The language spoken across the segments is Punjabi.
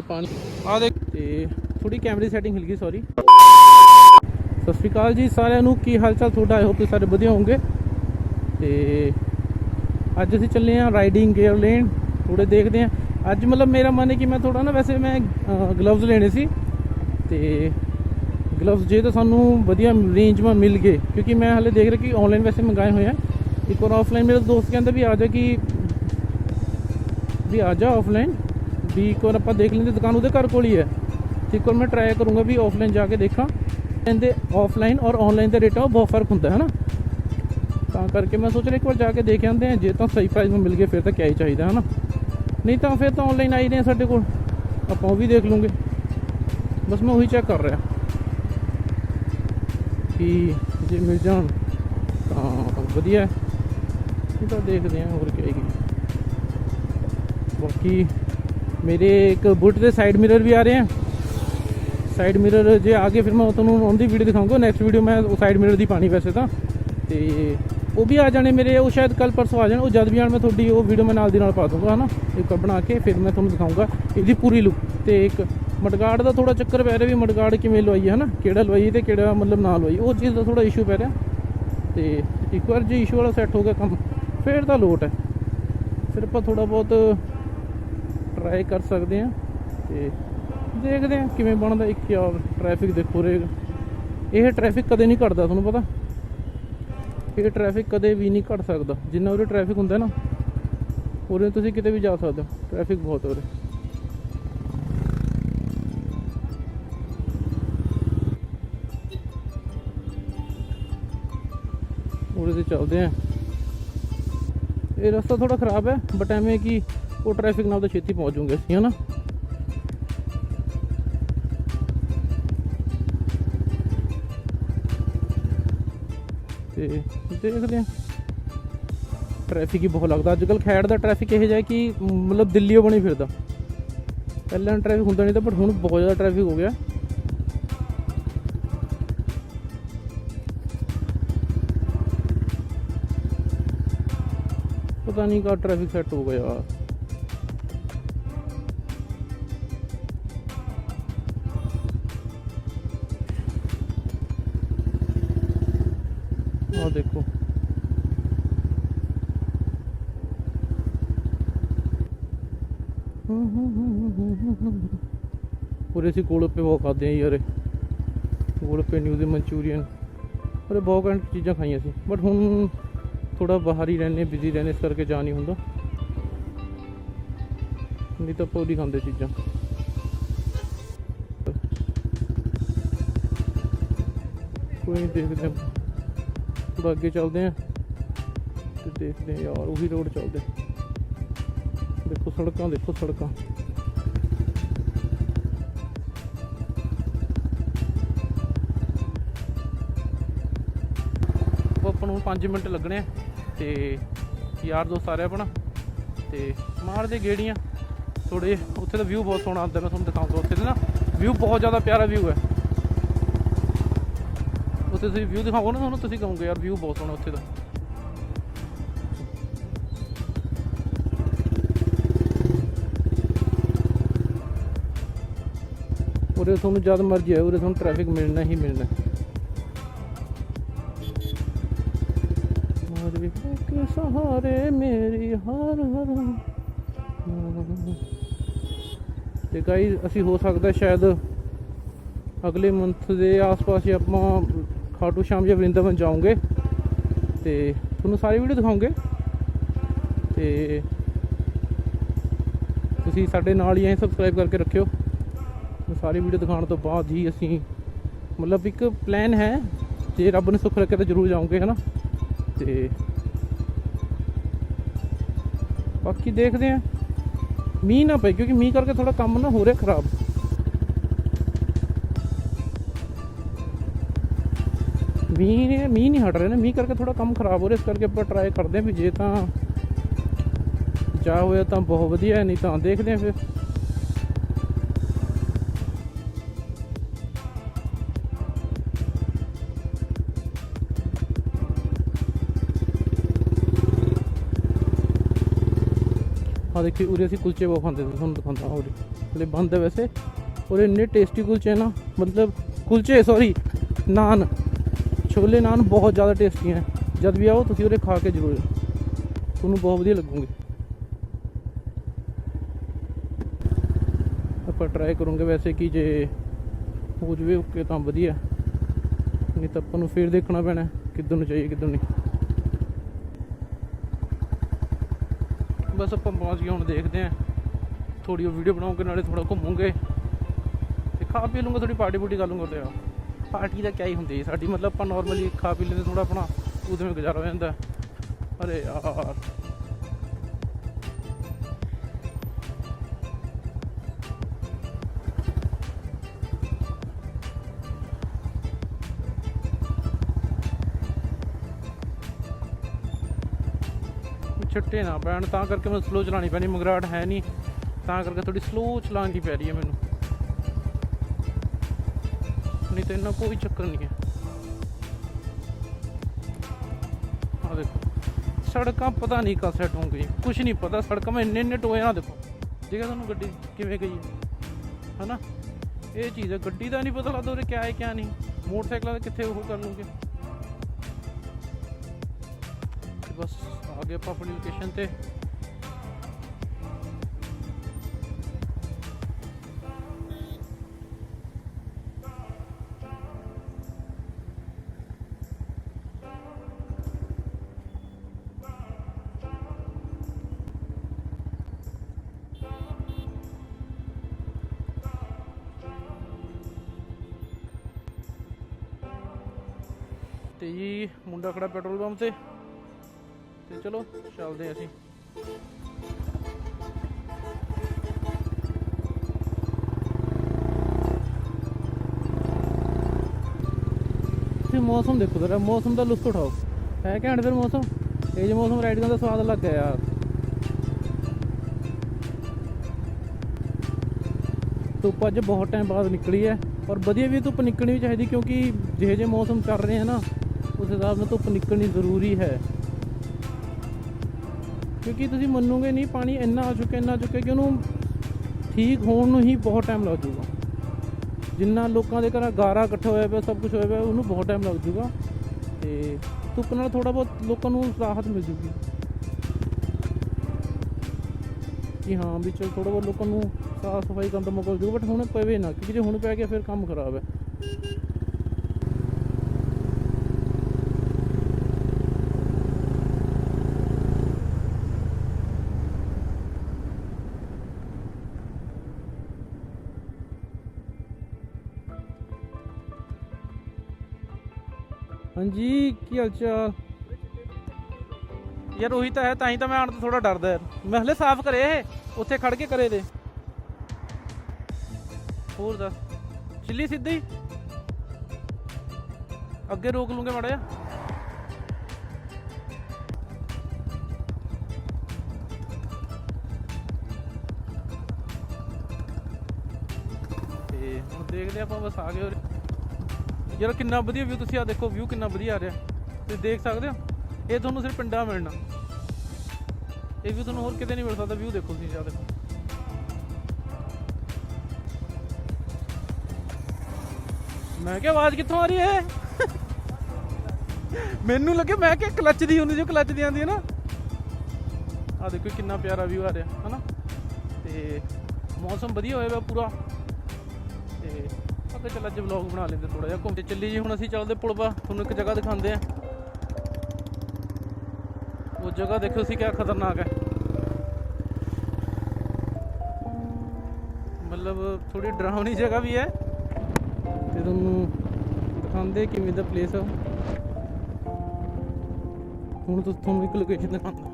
ਇਹ ਪਾਣੀ ਆ ਦੇਖ। ਤੇ ਥੋੜੀ ਕੈਮਰੇ ਸੈਟਿੰਗ ਹਿਲ ਗਈ ਸੌਰੀ ਸਤਿ ਸ਼੍ਰੀ ਅਕਾਲ ਜੀ ਸਾਰਿਆਂ ਨੂੰ, ਕੀ ਹਾਲ ਚਾਲ ਤੁਹਾਡਾ ਆਈ ਹੋਪ ਸਾਰੇ ਵਧੀਆ ਹੋਵੋਗੇ। ਤੇ ਅੱਜ ਅਸੀਂ ਚੱਲੇ ਆਂ ਰਾਈਡਿੰਗ ਗੇਅਰ ਲੈਣ ਥੋੜੇ ਦੇਖਦੇ ਆਂ ਅੱਜ ਮਤਲਬ ਮੇਰਾ ਮਨ ਹੈ ਕਿ ਮੈਂ ਥੋੜਾ ਨਾ ਵੈਸੇ ਮੈਂ ਗਲਵਜ਼ ਲੈਣੇ ਸੀ। ਤੇ ਗਲਵਜ਼ ਜੇ ਤਾਂ ਸਾਨੂੰ ਵਧੀਆ ਰੇਂਜ 'ਮਾ ਮਿਲ ਗਏ, ਕਿਉਂਕਿ ਮੈਂ ਹਲੇ ਦੇਖ ਰਿਹਾ ਕਿ ਆਨਲਾਈਨ ਵੈਸੇ ਮੰਗਾਏ ਹੋਏ ਆ। ਇੱਕ ਵਾਰ ਆਫਲਾਈਨ ਮੇਰਾ ਦੋਸਤ ਕਹਿੰਦਾ ਵੀ ਆ ਜਾ ਕਿ, ਵੀ ਆ ਜਾ ਆਫਲਾਈਨ ਵੀ ਇੱਕ ਵਾਰ ਆਪਾਂ ਦੇਖ ਲੈਂਦੇ, ਦੁਕਾਨ ਉਹਦੇ ਘਰ ਕੋਲ ਹੀ ਹੈ। ਤੇ ਇੱਕ ਵਾਰ ਮੈਂ ਟਰਾਈ ਕਰੂੰਗਾ ਵੀ ਆਫਲਾਈਨ ਜਾ ਕੇ ਦੇਖਾਂ। ਕਹਿੰਦੇ ਆਫਲਾਈਨ ਔਰ ਆਨਲਾਈਨ ਦੇ ਰੇਟਾਂ ਬਹੁਤ ਫ਼ਰਕ ਹੁੰਦਾ ਹੈ ਨਾ ਤਾਂ ਕਰਕੇ ਮੈਂ ਸੋਚ ਰਿਹਾ ਇੱਕ ਵਾਰ ਜਾ ਕੇ ਦੇਖ ਆਉਂਦੇ ਆ ਜੇ ਤਾਂ ਸਹੀ ਪ੍ਰਾਈਸ ਨੂੰ ਮਿਲ ਗਏ, ਫਿਰ ਤਾਂ ਕਿਆ ਹੀ ਚਾਹੀਦਾ ਹੈ ਨਾ ਨਹੀਂ ਤਾਂ ਫਿਰ ਤਾਂ ਆਨਲਾਈਨ ਆਈ ਨੇ ਸਾਡੇ ਕੋਲ। ਆਪਾਂ ਉਹ ਵੀ ਦੇਖ ਲੂੰਗੇ। ਬਸ ਮੈਂ ਉਹੀ ਚੈੱਕ ਕਰ ਰਿਹਾ। ਕਿ ਜੇ ਮਿਲ ਜਾਣ, ਤਾਂ ਵਧੀਆ। ਇਹ ਤਾਂ ਦੇਖਦੇ ਆ ਹੋਰ ਕੀ ਹੈਗੀ ਬਾਕੀ ਮੇਰੇ ਇੱਕ ਬੁੱਟ ਦੇ ਸਾਈਡ ਮਿਰਰ ਵੀ ਆ ਰਹੇ ਆ। ਸਾਈਡ ਮਿਰਰ ਜੇ ਆ ਗਏ, ਫਿਰ ਮੈਂ ਤੁਹਾਨੂੰ ਉਹਦੀ ਵੀਡੀਓ ਦਿਖਾਉਂਗਾ। ਨੈਕਸਟ ਵੀਡੀਓ ਮੈਂ ਉਹ ਸਾਈਡ ਮਿਰਰ ਦੀ ਪਾਣੀ ਵੈਸੇ ਤਾਂ। ਤੇ ਉਹ ਵੀ ਆ ਜਾਣੇ ਮੇਰੇ, ਉਹ ਸ਼ਾਇਦ ਕੱਲ ਪਰਸੋਂ ਆ ਜਾਣ। ਉਹ ਜਦ ਵੀ ਆਣ ਮੈਂ ਤੁਹਾਡੀ ਉਹ ਵੀਡੀਓ ਮੈਂ ਨਾਲ ਦੀ ਨਾਲ ਪਾ ਦੂੰਗਾ, ਹਨਾ? ਇੱਕ ਬਣਾ ਕੇ ਫਿਰ ਮੈਂ ਤੁਹਾਨੂੰ ਦਿਖਾਉਂਗਾ ਇਹਦੀ ਪੂਰੀ ਲੁੱਕ ਤੇ ਇੱਕ ਮਡਗਾਰਡ ਦਾ ਥੋੜਾ ਚੱਕਰ ਪੈ ਰਿਹਾ ਵੀ ਮਡਗਾਰਡ ਕਿਵੇਂ ਲਵਾਈ ਹੈ ਹਨਾ? ਕਿਹੜਾ ਲਵਾਈ ਤੇ ਕਿਹੜਾ ਮਤਲਬ ਨਾ ਲਵਾਈ ਉਹ ਚੀਜ਼ ਦਾ ਥੋੜਾ ਇਸ਼ੂ ਪੈ ਰਿਹਾ। ਤੇ ਇੱਕ ਵਾਰ ਜੇ ਇਸ਼ੂ ਵਾਲਾ ਸੈੱਟ ਹੋ ਗਿਆ ਕੰਮ, ਫਿਰ ਤਾਂ ਲੋਟ ਹੈ। ਫਿਰ ਆਪਾਂ ਥੋੜਾ ਬਹੁਤ ਟਰਾਈ ਕਰ ਸਕਦੇ ਹਾਂ ਤੇ ਦੇਖਦੇ ਹਾਂ ਕਿਵੇਂ ਬਣਦਾ, ਇੱਕ ਯਾਰ ਟ੍ਰੈਫਿਕ ਦੇਖੋ ਰੇ ਇਹ ਟ੍ਰੈਫਿਕ ਕਦੇ ਨਹੀਂ ਘਟਦਾ, ਤੁਹਾਨੂੰ ਪਤਾ? ਇਹ ਟ੍ਰੈਫਿਕ ਕਦੇ ਵੀ ਨਹੀਂ ਘਟ ਸਕਦਾ। ਜਿੰਨਾ ਉਰੇ ਟ੍ਰੈਫਿਕ ਹੁੰਦਾ ਨਾ, ਉਰੇ ਤੁਸੀਂ ਕਿਤੇ ਵੀ ਜਾ ਸਕਦੇ ਹੋ। ਟ੍ਰੈਫਿਕ ਬਹੁਤ ਉਰੇ। ਉਰੇ ਤੇ ਚੱਲਦੇ ਆ ਇਹ ਰਸਤਾ ਥੋੜਾ ਖਰਾਬ ਹੈ ਬਟ ਐਵੇਂ ਕਿ ਉਹ ਟ੍ਰੈਫਿਕ ਨਾਲ ਤਾਂ ਛੇਤੀ ਪਹੁੰਚ ਜਾਊਂਗੇ ਅਸੀਂ, ਹਨਾ? ਤੇ ਦੇਖਦੇ ਆ ਟ੍ਰੈਫਿਕ ਹੀ ਬਹੁਤ ਲੱਗਦਾ। ਅੱਜ ਕੱਲ ਖੈੜ ਦਾ ਟ੍ਰੈਫਿਕ ਇਹ ਜਿਹਾ ਕਿ ਮਤਲਬ ਦਿੱਲੀੋਂ ਬਣੀ ਫਿਰਦਾ। ਪਹਿਲਾਂ ਟ੍ਰੈਫਿਕ ਹੁੰਦਾ ਨਹੀਂ ਤਾਂ ਬਟ ਹੁਣ ਬਹੁਤ ਜ਼ਿਆਦਾ ਟ੍ਰੈਫਿਕ ਹੋ ਗਿਆ। ਪਤਾ ਨਹੀਂ ਕਾ ਟ੍ਰੈਫਿਕ ਸੈੱਟ ਹੋ ਗਿਆ। ਪੂਰੇ ਸੀ ਗੋਲਪੇ ਬਹੁਤ ਖਾਦੇ ਆ ਯਾਰ। ਗੋਲਪੇ ਨਿਊ ਦੇ ਮਨਚੂਰੀਅਨ। ਪੂਰੇ ਬਹੁਤ ਘੰਟ ਚੀਜ਼ਾਂ ਖਾਈਆਂ ਸੀ। ਬਟ ਹੁਣ ਥੋੜਾ ਬਾਹਰ ਹੀ ਰਹਿੰਦੇ ਬਿਜ਼ੀ ਰਹਿੰਦੇ, ਇਸ ਕਰਕੇ ਜਾ ਨਹੀਂ ਹੁੰਦਾ। ਨਹੀਂ ਤਾਂ ਪੌੜੀ ਖਾਂਦੇ ਚੀਜ਼ਾਂ। ਕੋਈ ਨਹੀਂ ਦੇਖਦੇ ਥੋੜਾ ਅੱਗੇ ਚੱਲਦੇ ਆ ਤੇ ਦੇਖਦੇ ਆ ਯਾਰ, ਉਹੀ ਰੋਡ ਚੱਲਦੇ। ਦੇਖੋ ਸੜਕਾਂ ਦੇਖੋ ਸੜਕਾਂ। ਆਪਾਂ ਨੂੰ 5 ਮਿੰਟ ਲੱਗਣੇ ਆ, ਤੇ ਯਾਰ ਦੋਸਤ ਆ ਰਿਹਾ ਆਪਣਾ, ਤੇ ਮਾਰਦੇ ਗੇੜੀਆਂ। ਥੋੜੇ ਉੱਥੇ ਦਾ ਵਿਊ ਬਹੁਤ ਸੋਹਣਾ ਆਉਂਦਾ ਮੈਂ ਤੁਹਾਨੂੰ ਦਿਖਾਉਂਦਾ, ਉੱਥੇ ਦਾ ਨਾ ਵਿਊ ਬਹੁਤ ਜ਼ਿਆਦਾ ਪਿਆਰਾ ਵਿਊ ਹੈ। ਉੱਥੇ ਤੁਸੀਂ ਵਿਊ ਦਿਖਾਓਗੇ ਨਾ, ਤੁਹਾਨੂੰ ਤੁਸੀਂ ਕਹੋਗੇ, ਯਾਰ ਵਿਊ ਬਹੁਤ ਸੋਹਣਾ ਉੱਥੇ ਦਾ। ਉਰੇ ਤੁਹਾਨੂੰ ਜਦ ਮਰਜ਼ੀ ਆਏ, ਉਰੇ ਤੁਹਾਨੂੰ ਟ੍ਰੈਫਿਕ ਮਿਲਣਾ ਹੀ ਮਿਲਣਾ। ਮਾਰੇ ਕੇ ਸਹਾਰੇ ਮੇਰੀ ਹਰ ਹਰ। ਤੇ ਗਾਈ ਅਸੀਂ ਹੋ ਸਕਦਾ ਸ਼ਾਇਦ ਅਗਲੇ ਮੰਥ ਦੇ ਆਸ-ਪਾਸ ਹੀ ਆਪਾਂ ਖਾਟੂ ਸ਼ਾਮ ਜਾਂ ਵਰਿੰਦਾਵਨ ਜਾਵਾਂਗੇ ਤੇ ਤੁਹਾਨੂੰ ਸਾਰੀ ਵੀਡੀਓ ਦਿਖਾਉਂਗੇ। ਤੇ ਤੁਸੀਂ ਸਾਡੇ ਨਾਲ ਹੀ ਐ ਸਬਸਕ੍ਰਾਈਬ ਕਰਕੇ ਰੱਖਿਓ। ਸਾਰੀ ਵੀਡੀਓ ਦਿਖਾਉਣ ਤੋਂ ਬਾਅਦ ਹੀ ਅਸੀਂ ਮਤਲਬ ਇੱਕ ਪਲਾਨ ਹੈ ਜੇ ਰੱਬ ਨੇ ਸੁੱਖ ਰੱਖਿਆ ਤਾਂ ਜ਼ਰੂਰ ਜਾਵਾਂਗੇ ਹਨਾ? ਤੇ ਬਾਕੀ ਦੇਖਦੇ ਆ ਮੀਂਹ ਨਾ ਪਏ ਕਿਉਂਕਿ ਮੀਂਹ ਕਰਕੇ ਥੋੜਾ ਕੰਮ ਨਾ ਹੋ ਰਿਹਾ ਖਰਾਬ। ਮੀਂਹ ਨੇ ਮੀਂਹ ਨਹੀਂ ਹਟ ਰਿਹਾ ਨਾ ਮੀਂਹ ਕਰਕੇ ਥੋੜਾ ਕੰਮ ਖਰਾਬ ਹੋ ਰਿਹਾ ਇਸ ਕਰਕੇ ਆਪਾਂ ਟਰਾਈ ਕਰਦੇ ਆ ਵੀ ਜੇ ਤਾਂ ਜਾ ਹੋਇਆ ਤਾਂ ਬਹੁਤ ਵਧੀਆ ਹੈ, ਨਹੀਂ ਤਾਂ ਦੇਖਦੇ ਆ ਫਿਰ। ਆ ਦੇਖੀ, ਉਰੇ ਅਸੀਂ ਕੁਲਚੇ ਬਹੁਤ ਖਾਂਦੇ ਸੀ ਤੁਹਾਨੂੰ ਦਿਖਾਉਂਦਾ ਉਰੇ। ਹਲੇ ਬੰਦ ਹੈ ਵੈਸੇ, ਔਰ ਇੰਨੇ ਟੇਸਟੀ ਕੁਲਚੇ ਨਾ, ਮਤਲਬ ਕੁਲਚੇ ਸੌਰੀ ਨਾਨ, ਛੋਲੇ ਨਾਨ ਬਹੁਤ ਜ਼ਿਆਦਾ ਟੇਸਟੀ ਹੈ ਜਦ ਵੀ ਆਓ, ਤੁਸੀਂ ਉਰੇ ਖਾ ਕੇ ਜ਼ਰੂਰ ਤੁਹਾਨੂੰ ਬਹੁਤ ਵਧੀਆ ਲੱਗੂਗੇ। ਆਪਾਂ ਟਰਾਈ ਕਰੂੰਗੇ ਵੈਸੇ ਕਿ ਜੇ ਹੋ ਜਵੇ ਓਕੇ ਤਾਂ ਵਧੀਆ। ਨਹੀਂ ਤਾਂ ਆਪਾਂ ਨੂੰ ਫੇਰ ਦੇਖਣਾ ਪੈਣਾ, ਕਿੱਧਰ ਨੂੰ ਚਾਹੀਏ ਕਿੱਧਰ ਨਹੀਂ। ਬਸ ਆਪਾਂ ਪਹੁੰਚ ਗਏ, ਹੁਣ ਦੇਖਦੇ ਆਂ ਥੋੜੀ ਉਹ ਵੀਡੀਓ ਬਣਾਉਂਗੇ, ਨਾਲੇ ਥੋੜਾ ਘੁੰਮੂਗੇ। ਤੇ ਖਾ ਪੀ ਲੂੰਗਾ ਥੋੜੀ ਪਾਰਟੀ ਪੂਟੀ ਕਰ ਲੂੰਗਾ ਤੇ ਆ ਪਾਰਟੀ ਦਾ ਕਿਆ ਹੀ ਹੁੰਦੀ ਸਾਡੀ, ਮਤਲਬ ਆਪਾਂ ਨਾਰਮਲੀ ਖਾ ਪੀ ਲੈਂਦੇ ਥੋੜਾ ਆਪਣਾ ਉਹਦੇ ਵਿੱਚ ਗੁਜ਼ਾਰਾ ਹੋ ਜਾਂਦਾ। ਅਰੇ ਯਾਰ। ਛੱਟੇ ਨਾ ਪੈਣ, ਤਾਂ ਕਰਕੇ ਮੈਨੂੰ ਸਲੋ ਚਲਾਣੀ ਪੈਣੀ ਮਗਰਾਟ ਹੈ ਨਹੀਂ। ਤਾਂ ਕਰਕੇ ਥੋੜੀ ਸਲੋ ਚਲਾਉਣੀ ਪੈ ਰਹੀ ਹੈ ਮੈਨੂੰ। ਨਹੀਂ ਤਾਂ ਇੰਨਾ ਕੋਈ ਚੱਕਰ ਨਹੀਂ ਹੈ। ਆ ਦੇਖੋ, ਸੜਕਾਂ ਪਤਾ ਨਹੀਂ ਕਦ ਸੈੱਟ ਹੋਣਗੀਆਂ ਕੁਝ ਨਹੀਂ ਪਤਾ, ਸੜਕਾਂ ਮੈਂ ਇੰਨੇ ਇੰਨੇ ਟੋਏ ਨਾ ਦੇਖੋ। ਠੀਕ ਹੈ ਤੁਹਾਨੂੰ ਗੱਡੀ ਕਿਵੇਂ ਗਈ ਹੈ? ਹਨਾ? ਇਹ ਚੀਜ਼ ਹੈ, ਗੱਡੀ ਦਾ ਨਹੀਂ ਪਤਾ ਲੱਗਦਾ ਉਰੇ ਕਿਆ ਹੈ, ਕਿਆ ਨਹੀਂ। ਮੋਟਰਸਾਈਕਲਾਂ ਦਾ ਕਿੱਥੇ ਉਹ ਕਰ ਲੂਗੇ ਬਸ। ਗਏ ਆਪਾਂ ਆਪਣੀ ਲੋਕੇਸ਼ਨ ਤੇ। ਤੇ ਜੀ ਮੁੰਡਾ ਖੜਾ ਪੈਟਰੋਲ ਪੰਪ ਤੇ ਤੇ। ਚਲੋ, ਚੱਲਦੇ ਅਸੀਂ। ਤੇ ਮੌਸਮ ਦੇਖੋ ਜਰਾ, ਮੌਸਮ ਦਾ ਲੁਤਫ ਉਠਾਓ। ਹੈ ਘੈਂਟ ਫਿਰ ਮੌਸਮ? ਇਹ ਜੇ ਮੌਸਮ ਰਾਈਡ ਕਰਨ ਦਾ ਸਵਾਦ ਲੱਗ ਗਿਆ ਯਾਰ। ਧੁੱਪ ਅੱਜ ਬਹੁਤ ਟਾਈਮ ਬਾਅਦ ਨਿਕਲੀ ਹੈ, ਔਰ ਵਧੀਆ ਵੀ ਧੁੱਪ ਨਿਕਲਣੀ ਵੀ ਚਾਹੀਦੀ ਕਿਉਂਕਿ ਜਿਹੇ ਜਿਹੇ ਮੌਸਮ ਚੱਲ ਰਹੇ ਹੈ ਨਾ, ਉਸ ਹਿਸਾਬ ਨਾਲ ਧੁੱਪ ਨਿਕਲਣੀ ਜ਼ਰੂਰੀ ਹੈ। ਕਿਉਂਕਿ ਤੁਸੀਂ ਮੰਨੋਗੇ ਨਹੀਂ, ਪਾਣੀ ਇੰਨਾ ਆ ਚੁੱਕਿਆ, ਇੰਨਾ ਆ ਚੁੱਕਿਆ ਕਿ ਉਹਨੂੰ ਠੀਕ ਹੋਣ ਨੂੰ ਹੀ ਬਹੁਤ ਟਾਈਮ ਲੱਗ ਜੂਗਾ ਜਿੰਨਾ ਲੋਕਾਂ ਦੇ ਘਰਾਂ ਗਾਰਾ ਇਕੱਠਾ ਹੋਇਆ ਪਿਆ ਸਭ ਕੁਝ ਹੋਇਆ ਪਿਆ, ਉਹਨੂੰ ਬਹੁਤ ਟਾਈਮ ਲੱਗ ਜੂਗਾ ਤੇ ਧੁੱਪ ਨਾਲ ਥੋੜਾ ਬਹੁਤ ਲੋਕਾਂ ਨੂੰ ਰਾਹਤ ਮਿਲ ਜੂਗੀ। ਕਿ ਹਾਂ ਵੀ ਚਲ ਥੋੜਾ ਬਹੁਤ ਲੋਕਾਂ ਨੂੰ ਸਾਫ਼ ਸਫ਼ਾਈ ਕਰਨ ਦਾ ਮੌਕਾ ਮਿਲ ਜੂਗਾ ਬਟ ਹੁਣ ਪਵੇ ਨਾ, ਕਿਉਂਕਿ ਜੇ ਹੁਣ ਪੈ ਗਿਆ, ਫਿਰ ਕੰਮ ਖਰਾਬ ਹੈ। ਹਾਂਜੀ, ਕੀ ਹਾਲ ਚਾਲ? ਯਾਰ ਉਹੀ ਤਾਂ ਹੈ, ਤਾਂ ਹੀ ਤਾਂ ਮੈਂ ਆਣ ਤੋਂ ਥੋੜਾ ਡਰਦਾ ਯਾਰ। ਮੈਂ ਹਲੇ ਸਾਫ਼ ਕਰੇ ਇਹ, ਉੱਥੇ ਖੜ ਕੇ ਕਰੇ ਦੇ। ਹੋਰ ਦੱਸ, ਚਿੱਲੀ ਸਿੱਧੀ? ਅੱਗੇ ਰੋਕ ਲੂੰਗੇ ਮਾੜਾ ਜਿਹਾ। ਤੇ ਹੁਣ ਦੇਖਦੇ ਆਪਾਂ ਬਸ ਆ ਗਏ ਉਰੇ। ਯਾਰ ਕਿੰਨਾ ਵਧੀਆ ਵਿਊ ਤੁਸੀਂ ਆ ਦੇਖੋ ਵਿਊ ਕਿੰਨਾ ਵਧੀਆ ਆ ਰਿਹਾ। ਤੁਸੀਂ ਦੇਖ ਸਕਦੇ ਹੋ? ਇਹ ਤੁਹਾਨੂੰ ਸਿਰਫ ਪਿੰਡਾਂ ਮਿਲਣਾ। ਇਹ ਵੀ ਤੁਹਾਨੂੰ ਹੋਰ ਕਿਤੇ ਨਹੀਂ ਮਿਲ ਸਕਦਾ। ਵਿਊ ਦੇਖੋ ਤੁਸੀਂ ਆ ਦੇਖੋ। ਮੈਂ ਕਿਹਾ, ਆਵਾਜ਼ ਕਿੱਥੋਂ ਆ ਰਹੀ ਹੈ? ਮੈਨੂੰ ਲੱਗੇ, ਮੈਂ ਕਿ ਕਲੱਚ ਦੀ ਹੁੰਦੀ ਜੋ ਕਲੱਚ ਦੀ ਆਉਂਦੀ ਹੈ ਨਾ। ਆ ਦੇਖੋ, ਕਿੰਨਾ ਪਿਆਰਾ ਵਿਊ ਆ ਰਿਹਾ, ਹਨਾ? ਤੇ ਮੌਸਮ ਵਧੀਆ ਹੋਇਆ ਵਾ ਪੂਰਾ। ਤੇ ਅੱਗੇ ਚੱਲ ਅੱਜ ਵਲੌਗ ਬਣਾ ਲੈਂਦੇ ਥੋੜਾ ਜਿਹਾ, ਘੁੰਮ ਕੇ ਚੱਲੀ ਜੀ। ਹੁਣ ਅਸੀਂ ਚੱਲਦੇ ਪੁਲ ਪਾ ਤੁਹਾਨੂੰ ਇੱਕ ਜਗ੍ਹਾ ਦਿਖਾਉਂਦੇ ਆ। ਉਹ ਜਗ੍ਹਾ ਦੇਖੋ ਸੀ ਕਿਆ ਖਤਰਨਾਕ ਹੈ। ਮਤਲਬ ਥੋੜੀ ਡਰਾਵਣੀ ਜਗ੍ਹਾ ਵੀ ਹੈ। ਤੇ ਤੁਹਾਨੂੰ ਦਿਖਾਉਂਦੇ ਕਿਵੇਂ ਦਾ ਪਲੇਸ ਆ ਹੁਣ ਤੁਸੀਂ ਤੁਹਾਨੂੰ ਇੱਕ ਲੋਕੇਸ਼ਨ ਦਿਖਾਉਂਦਾ।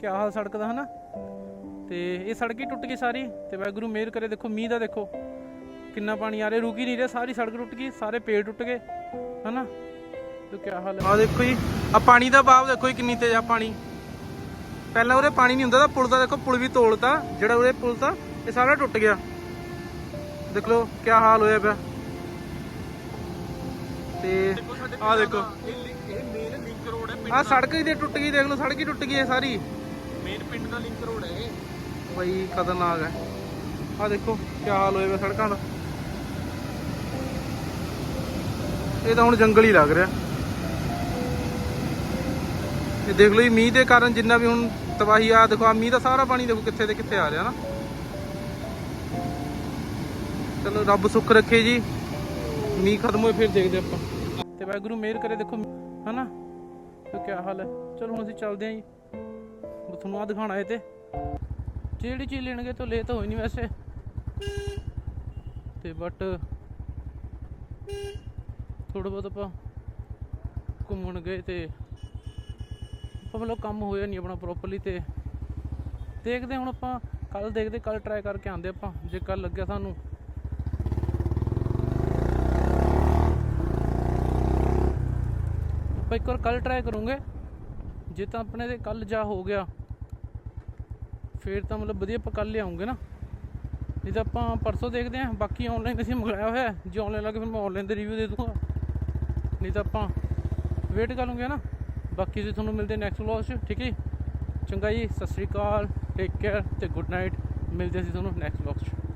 ਕਿਆ ਹਾਲ ਸੜਕ ਦਾ ਹਨਾ? ਤੇ ਇਹ ਸੜਕ ਹੀ ਟੁੱਟ ਗਈ ਸਾਰੀ। ਤੇ ਵਾਹਿਗੁਰੂ ਮਿਹਰ ਕਰੇ ਦੇਖੋ ਮੀਂਹ ਦਾ ਦੇਖੋ। ਕਿੰਨਾ ਪਾਣੀ ਆ ਰਿਹਾ ਰੁਕ ਹੀ ਨਹੀਂ ਰਿਹਾ ਸਾਰੀ ਸੜਕ ਟੁੱਟ ਗਈ ਸਾਰੇ ਪੇੜ ਟੁੱਟ ਗਏ ਹਨਾ? ਤੇ ਕਿਆ ਹਾਲ ਆ ਦੇਖੋ ਜੀ ਆ ਪਾਣੀ ਦਾ ਬਾਬ ਦੇਖੋ ਜੀ ਕਿੰਨੀ ਤੇਜ਼ ਆ ਪਾਣੀ। ਪਹਿਲਾਂ ਉਰੇ ਪਾਣੀ ਨਹੀਂ ਹੁੰਦਾ ਤਾਂ ਪੁਲ ਦਾ ਦੇਖੋ ਪੁਲ ਵੀ ਤੋੜਤਾ ਜਿਹੜਾ ਉਰੇ ਪੁਲ ਤਾਂ ਇਹ ਸਾਰਾ ਟੁੱਟ ਗਿਆ। ਦੇਖ ਲਓ ਕਿਆ ਹਾਲ ਹੋਇਆ ਪਿਆ। ਤੇ ਆ ਦੇਖੋ। ਇਹ ਮੇਨ ਲਿੰਕ ਰੋਡ ਹੈ ਆ ਸੜਕ ਹੀ ਤੇ ਟੁੱਟ ਗਈ ਦੇਖ ਲਓ ਸੜਕ ਹੀ ਟੁੱਟ ਗਈ ਹੈ ਸਾਰੀ। ਮੇਨ ਪਿੰਡ ਦਾ ਲਿੰਕ ਰੋਡ ਹੈ ਇਹ। ਬਈ ਖਤਰਨਾਕ ਹੈ। ਆ ਦੇਖੋ ਕੀ ਹਾਲ ਹੋਏ ਸੜਕਾਂ ਦਾ। ਇਹ ਤਾਂ ਹੁਣ ਜੰਗਲ ਹੀ ਲੱਗ ਰਿਹਾ। ਇਹ ਦੇਖ ਲਓ ਮੀਂਹ ਦੇ ਕਾਰਨ ਜਿੰਨਾ ਵੀ ਹੁਣ ਤਬਾਹੀ ਆ ਦੇਖੋ ਆ ਮੀਂਹ ਦਾ ਸਾਰਾ ਪਾਣੀ ਦੇਖੋ ਕਿੱਥੇ ਤੇ ਕਿੱਥੇ ਆ ਰਿਹਾ ਨਾ। ਚਲੋ, ਰੱਬ ਸੁੱਖ ਰੱਖੇ ਜੀ। ਮੀਂਹ ਖਤਮ ਹੋਏ, ਫਿਰ ਦੇਖਦੇ ਆਪਾਂ। ਤੇ ਵਾਹਿਗੁਰੂ, ਮਿਹਰ ਕਰੇ, ਦੇਖੋ। ਹਨਾ? ਤੇ ਕੀ ਹਾਲ ਹੈ? ਚਲੋ, ਹੁਣ ਅਸੀਂ ਚੱਲਦੇ ਆਂ ਜੀ। ਤੁਹਾਨੂੰ ਆ ਦਿਖਾਣਾ ਹੈ ਤੇ। ਜਿਹੜੀ ਚੀਜ਼ ਲੈਣਗੇ ਤਾਂ ਲੇਟ ਹੋਈ ਨਹੀਂ ਵੈਸੇ। ਤੇ ਬਟ ਥੋੜਾ ਬਹੁਤ ਆਪਾਂ ਘੁੰਮਣ ਗਏ ਤੇ ਆਪਾਂ ਮਤਲਬ ਕੰਮ ਹੋਇਆ ਨਹੀਂ ਆਪਣਾ ਪ੍ਰੋਪਰਲੀ ਤੇ। ਦੇਖਦੇ ਹੁਣ ਆਪਾਂ ਕੱਲ ਦੇਖਦੇ ਕੱਲ ਟਰਾਈ ਕਰਕੇ ਆਂਦੇ ਆਪਾਂ, ਜੇ ਕੱਲ ਲੱਗਿਆ ਸਾਨੂੰ। ਆਪਾਂ ਇੱਕ ਵਾਰ ਕੱਲ ਟਰਾਈ ਕਰੂੰਗੇ। ਜੇ ਤਾਂ ਆਪਣੇ ਦੇ ਕੱਲ ਜਾ ਹੋ ਗਿਆ। ਫਿਰ ਤਾਂ ਮਤਲਬ ਵਧੀਆ ਆਪਾਂ ਕੱਲ ਲਿਆਉਂਗੇ ਨਾ। ਨਹੀਂ ਤਾਂ ਆਪਾਂ ਪਰਸੋਂ ਦੇਖਦੇ ਆਂ ਬਾਕੀ ਆਨਲਾਈਨ ਅਸੀਂ ਮੰਗਾਇਆ ਹੋਇਆ ਹੈ। ਜੇ ਆਨਲਾਈਨ ਲੱਗੇ ਫਿਰ ਮੈਂ ਆਨਲਾਈਨ ਦੇ ਰਿਵਿਊ ਦੇ ਦੂੰਗਾ। ਨਹੀਂ ਤਾਂ ਆਪਾਂ ਵੇਟ ਕਰ ਲੂੰਗੇ ਨਾ। ਬਾਕੀ ਜੀ ਤੁਹਾਨੂੰ ਮਿਲਦੇ ਨੈਕਸਟ ਵਲੌਗ 'ਚ, ਠੀਕ ਹੈ ਜੀ? ਚੰਗਾ ਜੀ, ਸਤਿ ਸ੍ਰੀ ਅਕਾਲ ਟੇਕ ਕੇਅਰ ਤੇ ਗੁੱਡ ਨਾਈਟ ਮਿਲਦੇ ਅਸੀਂ ਤੁਹਾਨੂੰ ਨੈਕਸਟ ਵਲੌਗ 'ਚ।